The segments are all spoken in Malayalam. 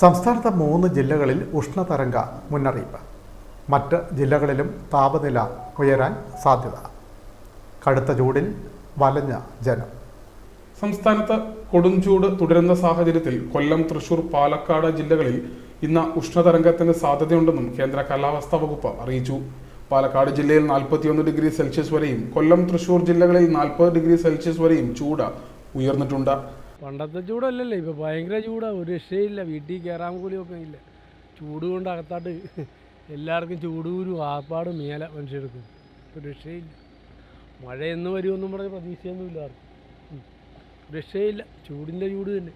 സംസ്ഥാനത്തെ മൂന്ന് ജില്ലകളിൽ ഉഷ്ണതരംഗ മുന്നറിയിപ്പ്. മറ്റ് ജില്ലകളിലും താപനില ഉയരാൻ സാധ്യത. കടുത്ത ചൂടിൽ വലഞ്ഞ ജനം. സംസ്ഥാനത്ത് കൊടുംചൂട് തുടരുന്ന സാഹചര്യത്തിൽ കൊല്ലം തൃശൂർ പാലക്കാട് ജില്ലകളിൽ ഇന്ന് ഉഷ്ണതരംഗത്തിന് സാധ്യതയുണ്ടെന്നും കേന്ദ്ര കാലാവസ്ഥാ വകുപ്പ് അറിയിച്ചു. പാലക്കാട് ജില്ലയിൽ നാൽപ്പത്തിയൊന്ന് ഡിഗ്രി സെൽഷ്യസ് വരെയും കൊല്ലം തൃശൂർ ജില്ലകളിൽ നാൽപ്പത് ഡിഗ്രി സെൽഷ്യസ് വരെയും ചൂട് ഉയർന്നിട്ടുണ്ട്. പണ്ടത്തെ ചൂടല്ലല്ലോ ഇപ്പൊ ഭയങ്കര ചൂടാ. ഒരു രക്ഷയില്ല വീട്ടിൽ കയറാൻ കൂലിയൊക്കെ ഇല്ല. ചൂട് കൊണ്ട് അകത്താട്ട് എല്ലാവർക്കും ചൂടൂരും ആപ്പാട് മേല മനുഷ്യർക്കും. ഒരു രക്ഷയില്ല. മഴ എന്ന് വരുമെന്നും പറഞ്ഞ് പ്രതീക്ഷയൊന്നുമില്ല ആർക്കും. രക്ഷയില്ല. ചൂടിന്റെ ചൂട് തന്നെ.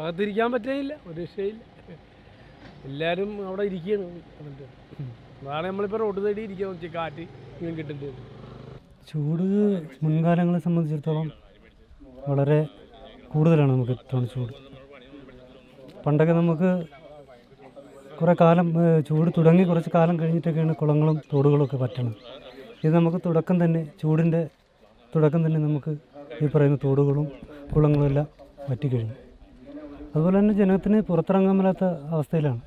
അകത്തിരിക്കാൻ പറ്റേയില്ല. ഒരു രക്ഷയില്ല. എല്ലാവരും അവിടെ ഇരിക്കുകയാണ്. എന്നിട്ട് അതാണ് നമ്മളിപ്പോൾ റോഡ് സൈഡിൽ ഇരിക്കാൻ കാറ്റ് ഇങ്ങനെ കിട്ടുന്നത് ചൂട് മുൻകാലങ്ങളെ സംബന്ധിച്ചിടത്തോളം വളരെ കൂടുതലാണ് നമുക്ക് ഇത്തവണ ചൂട്. പണ്ടൊക്കെ നമുക്ക് കുറേ കാലം ചൂട് തുടങ്ങി കുറച്ച് കാലം കഴിഞ്ഞിട്ടൊക്കെയാണ് കുളങ്ങളും തോടുകളൊക്കെ ഒക്കെ പറ്റണത്. ഇത് നമുക്ക് തുടക്കം തന്നെ ചൂടിന്റെ തുടക്കം തന്നെ നമുക്ക് ഈ പറയുന്ന തോടുകളും കുളങ്ങളും എല്ലാം പറ്റിക്കഴിഞ്ഞു. അതുപോലെ തന്നെ ജനത്തിന് പുറത്തിറങ്ങാൻ മേലാത്ത അവസ്ഥയിലാണ്.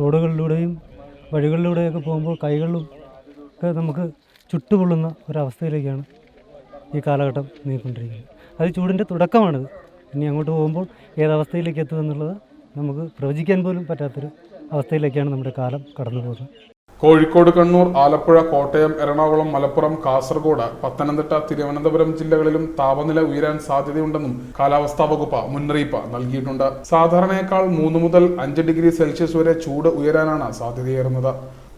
റോഡുകളിലൂടെയും വഴികളിലൂടെയൊക്കെ പോകുമ്പോൾ കൈകളിലും ഒക്കെ നമുക്ക് ചുട്ടുപൊള്ളുന്ന ഒരവസ്ഥയിലേക്കാണ് ഈ കാലഘട്ടം നീങ്ങിക്കൊണ്ടിരിക്കുന്നത് അത് ചൂടിന്റെ തുടക്കമാണിത്. ഇനി അങ്ങോട്ട് പോകുമ്പോൾ ഏതവസ്ഥയിലേക്ക് എത്തുമെന്നുള്ളത് നമുക്ക് പ്രവചിക്കാൻ പോലും പറ്റാത്തൊരു അവസ്ഥയിലേക്കാണ് നമ്മുടെ കാലം കടന്നു പോകുന്നത്. കോഴിക്കോട് കണ്ണൂർ ആലപ്പുഴ കോട്ടയം എറണാകുളം മലപ്പുറം കാസർഗോഡ് പത്തനംതിട്ട തിരുവനന്തപുരം ജില്ലകളിലും താപനില ഉയരാൻ സാധ്യതയുണ്ടെന്നും കാലാവസ്ഥാ വകുപ്പ് മുന്നറിയിപ്പ് നൽകിയിട്ടുണ്ട്. സാധാരണയേക്കാൾ മൂന്ന് മുതൽ അഞ്ച് ഡിഗ്രി സെൽഷ്യസ് വരെ ചൂട് ഉയരാനാണ് സാധ്യതയേറുന്നത്.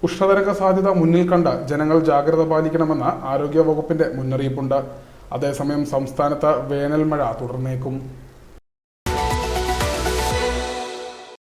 ഉഷ്ണതരംഗ സാധ്യത മുന്നിൽ കണ്ട് ജനങ്ങൾ ജാഗ്രത പാലിക്കണമെന്ന് ആരോഗ്യ വകുപ്പിന്റെ മുന്നറിയിപ്പുണ്ട്. അതേസമയം സംസ്ഥാനത്ത് വേനൽമഴ തുടർന്നേക്കും.